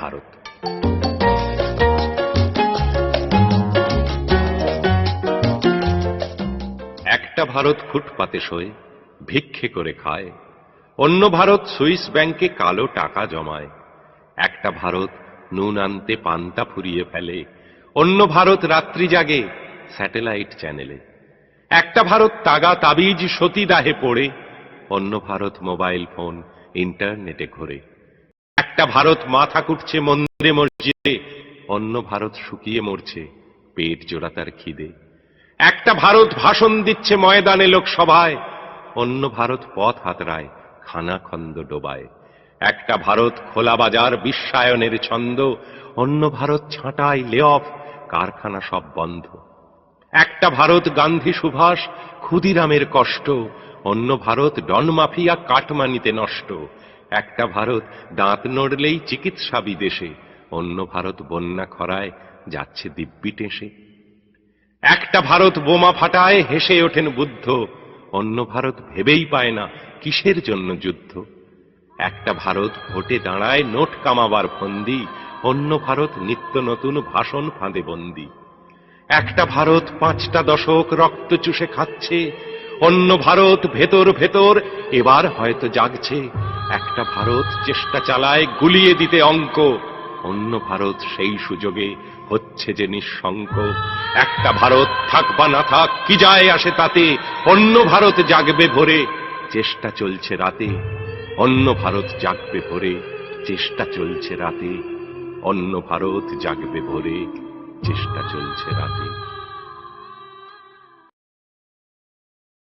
ভারত। একটা ভারত ফুটপাতে শোয়, ভিক্ষে করে খায়। অন্য ভারত সুইস ব্যাংকে কালো টাকা জমায়। একটা ভারত নুন আনতে পান্তা ফুরিয়ে ফেলে। অন্য ভারত রাত্রি জাগে স্যাটেলাইট চ্যানেলে। একটা ভারত তাগা তাবিজ সতীদাহে পড়ে। অন্য ভারত মোবাইল ফোন ইন্টারনেটে ঘোরে। একটা ভারত মাথা কুটছে মন্দিরে মসজিদে, অন্য ভারত শুকিয়ে মরছে পেট জোড়া তার খিদে। একটা ভারত ভাষণ দিচ্ছে ময়দানে লোকসভায়, অন্য ভারত পথ হাতরায় খানাখন্দ ডোবায়। একটা ভারত খোলা বাজার বিশ্বায়নের ছন্দ, অন্য ভারত ছাঁটাই লে অফ কারখানা সব বন্ধ। একটা ভারত গান্ধী সুভাষ, ক্ষুদিরামের কষ্ট, অন্য ভারত ডন মাফিয়া কাটমানিতে নষ্ট। একটা ভারত দাঁত নড়লেই চিকিৎসা বিদেশে, অন্য ভারত বন্যা খরায় যাচ্ছে দিব্যি টেসে। একটা ভারত বোমা ফাটায়, হেসে ওঠেন বুদ্ধ, অন্য ভারত ভেবেই পায় না কিসের জন্য যুদ্ধ। একটা ভারত ভোটে দাঁড়ায়, নোট কামাবার ফন্দি, অন্য ভারত নিত্য নতুন ভাষণ ফাঁদে বন্দি। একটা ভারত পাঁচটা দশক রক্ত চুষে খাচ্ছে, অন্য ভারত ভেতর ভেতর এবার হয়তো জাগছে। একটা ভারত চেষ্টা চালায় গুলিয়ে দিতে অঙ্ক। অন্য ভারত সেই সুযোগে হচ্ছে যে নিঃশঙ্ক একটা ভারত থাক বা না থাক, কি যায় আসে তাতে? অন্য ভারত জাগবে ভোরে, চেষ্টা চলছে রাতে। অন্য ভারত জাগবে ভোরে, চেষ্টা চলছে রাতে। অন্য ভারত জাগবে ভোরে, চেষ্টা চলছে রাতে।